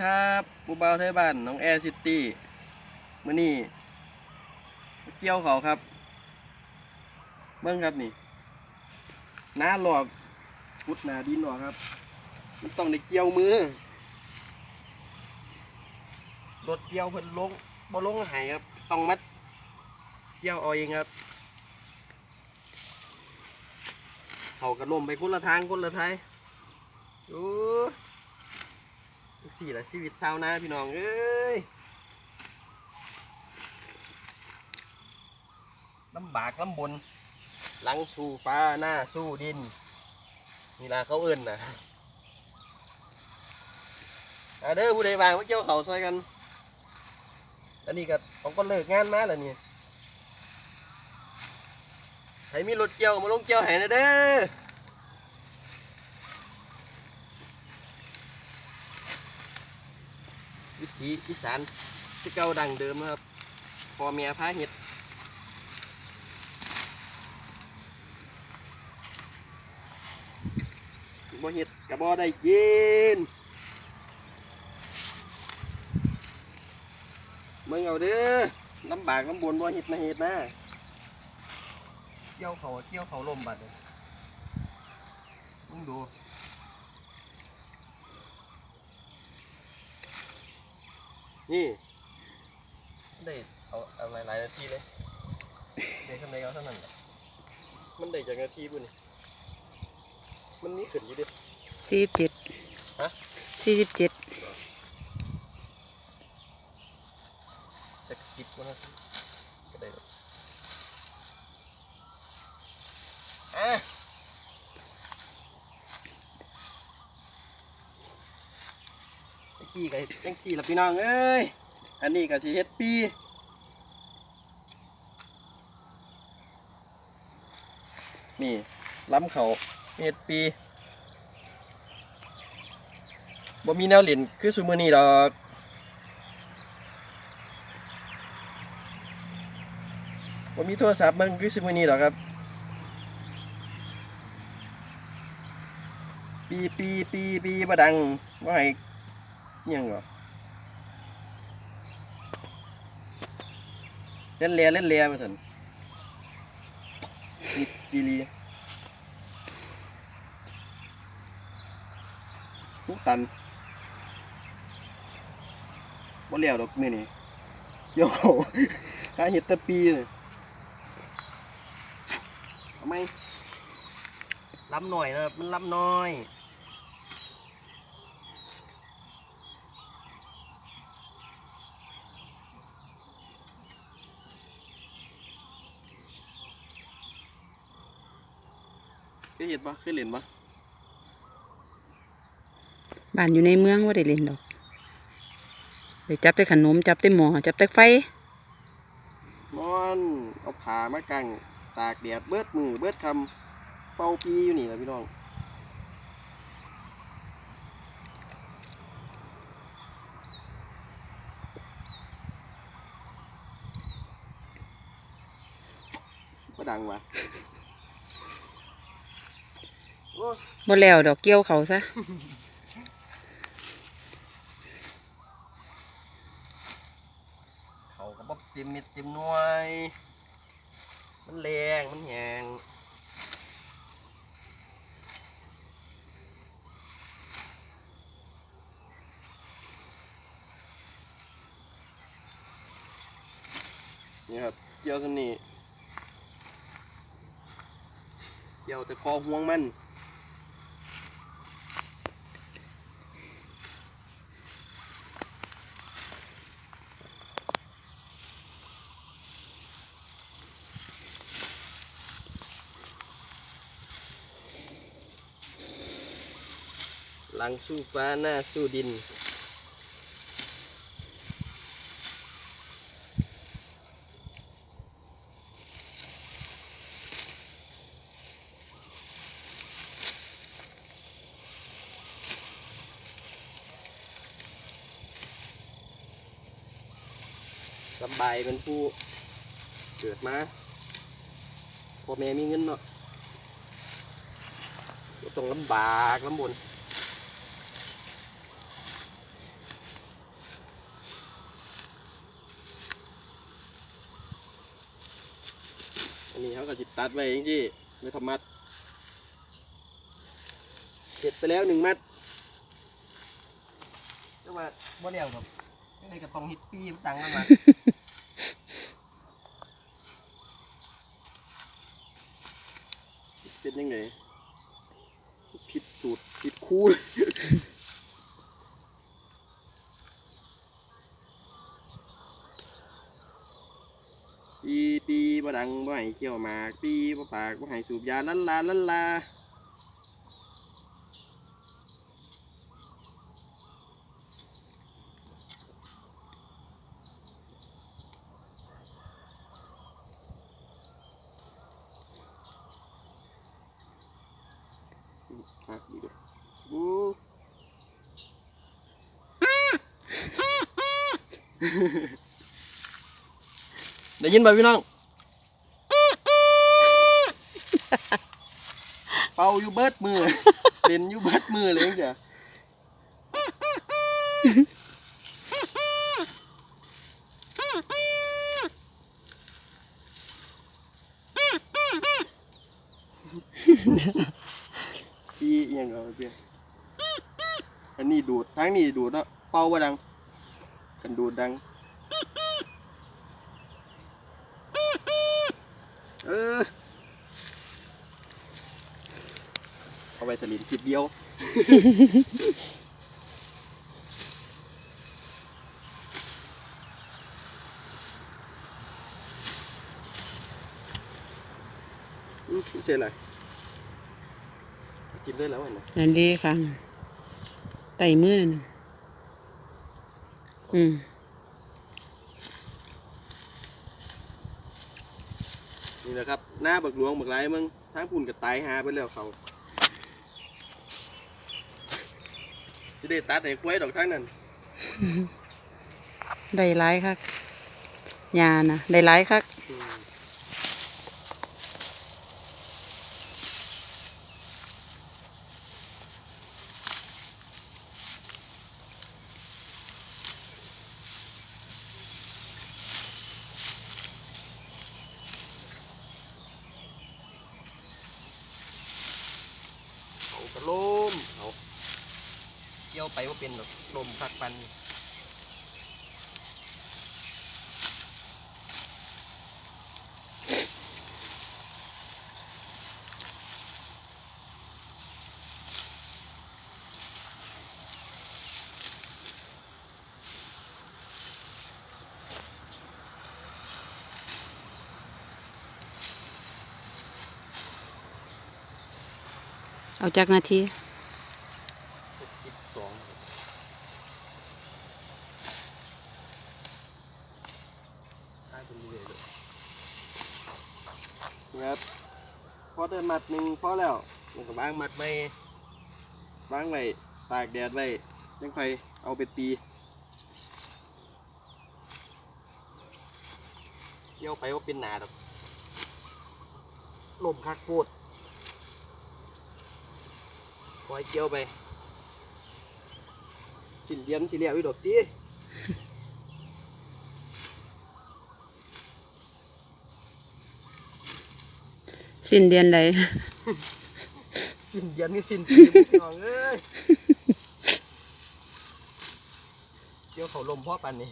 ครับปูเบาไทยบ้านน้องแอร์ซิตี้มื่อนี้เกี่ยวเขาครับ เบิ้งครับนี่น้าหลอกพุดนาดินหลอกครับมันต้องได้เกี่ยวมือรถเกี่ยวเพิ่นลงบ่ลงหายครับ ต้องมัดเกี่ยวเอาเองครับเขากระลมไปคนละทางคนละทางโอ้ สี่ละชีวิตชาวนาพี่น้องเอ้ยลำบากลำบนหลังสู่ฟ้าหน้าสู้ดินนี่ล่ะเขาเอิ้นนะอาเด้อผู้ใดวางมาเกี่ยวเขาช่วยกัน อันนี้ก็เขาก็เลิกงานมาแล้วนี่ใครมีรถเกี่ยวมาลงเกี่ยวให้นะเด้อ วิถีอีสานที่เก่าดังเดิมนะครับพอเมียพาเห็ดบ่เห็ดกับบ่ได้กินมึงเอาเด้อลำบากลำบนบ่เห็ดนะเห็ดนะเกี่ยวเขาเกี่ยวเขาลมบัดเลยมึงดู นี่ได้เอาเอาหลายหลายนาทีเลยได้ทำไมเอาเท่านั้นแหละมันได้จากนาทีบุญมันมีขึ้นอยู่ดิ สี่สิบเจ็ดฮะ สี่สิบเจ็ดจากสิบกว่านาทีก็ได้แล้วอะตะ กี้กับจังสี่ละพี่น้องเอ้ยอันนี้ก็สิเฮ็ดปีนี่ล้ำเขาเฮ็ดปีบ่มีแนวเล่นคือซุมือนี้ดอกบ่มีโทรศัพท์มึงคือซุมือนี้ดอกครับ ปีปีปีปีบ่ดังบ่ให้อิห ยังหรอเล่นเลียเล่นเลียมาซั่นนี่จีรีลูกตันบ่เลี้ยวดอกมื้อนี้เกี่ยวเขาหาเห็ดแตะปีนี่ทำไมลำหน่อยนะครับมันลำน้อย เคยเห็นปะเคยเล่นปะบ้านอยู่ในเมืองว่าได้เล่นดอกไปจับแต่ขนมจับแต่หมอจับแต่ไฟนอนเอาผามากางตากแดดเบิดมือเบิดคำเป่าปีอยู่นี่แหละพี่น้องก็ดังว่ะโอ้ บ่แล้วดอกเกี่ยวเขาซะเขาก็บอกเต็มเม็ดเต็มหน่วย มันแรงมันแหงนี่ครับเกี่ยวตัวนี้เกี่ยวแต่คอห่วงมัน หลังสู้ฟ้าหน้าสู้ดิน สบายเป็นผู้เกิดมาพ่อแม่มีเงินเนาะต้องลำบากลำบน อันนี้เขาก็จิตัดไว้จริงๆไม่ทำมัดเก็บไปแล้วหนึ่งมัดแต่ว่าบ่เลี้ยวครับยังไงก็ต้องฮิตปีมันตังกันมาเป็นยังไงผิดสูตรผิดคู่เลย ปีบ่ดังบ่ให้เขี้ยวหมากปีบ่ปากบ่ให้สูบยาลันลาลันลาหักดีกว่าบูได้ยินบ่พี่น้อง เป่าอยู่เบิดมือ เล่นอยู่เบิดมือเลยจ้ะพี่เอียงเอาเพียอันนี้ดูดทั้งนี้ดูดเนาะเป่าว่าดัง กันดูดดัง เออ เอาไป สลินคลิปเดียว อืมไม่ใช่อะไรกินได้แล้วอันนี้นั่นดีค่ะไต่มือนั่นน่ะอืมนี่แหละครับ หน้าบักหลวงบักไรมึงทั้งปุ่นกับตายหาไปแล้วเขา จะได้ตัดให้ควยดอกทั้งนั้นได้ไลายคักยานะได้ไลายคัก อืมเขากระโลมเขา เกี่ยวไปว่าเป็นลมพักปันเอาจากนาที สิบสองได้เป็นเรื่อยเลยครับพอ ได้มัดหนึ่งพอแล้วมันก็วางมัดไว้วางไว้ตากแดดไว้ยังไฟเอาไปตีเกี่ยวไปว่าเป็นหนาดอกลมคักโคตรปล่อยเกี่ยวไป ชิ้นเดียมชิ้นเลียวอีดอกตี สิ้นเดือนใดสิ้นเดือนนี่สิ้นปีน้องเอ้ยเกี่ยวเขาลมพ่อปันนี่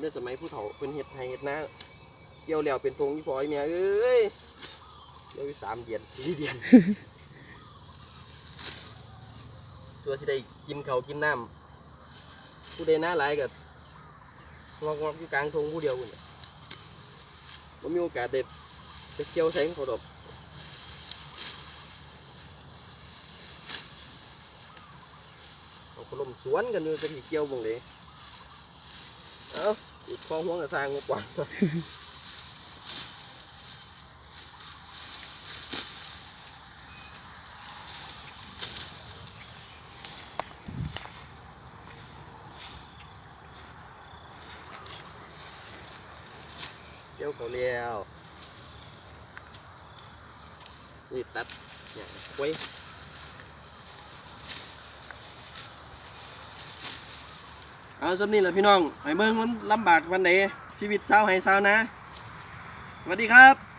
เห็นได้สมัยผู้เฒ่าเป็นเห็ดไทยเห็ดนาเกี่ยวแล้วเป็นทงยี่ปอยเมียเอ้ยเดี๋ยวสามเดือนสี่เดือนตัวที่ได้กินเขากินน้ำผู้ใดหน้าหลายกับงอกงอกอยู่กลางทงผู้เดียวคนมันมีโอกาสเด็ดจะเกี่ยวแสงเขาดอกเอาขลมสวนกันอยู่จะที่เกี่ยวบงเลย อีกข้อห่วงกับทางกว่านเกี่ยวเขาแล้วนี่ตัดเนี่ยไว้ เอาสำนี่แหละพี่น้องไอ้เบิ่งมันลำบากวันไหนชีวิตสาวให้สาวนะสวัสดีครับ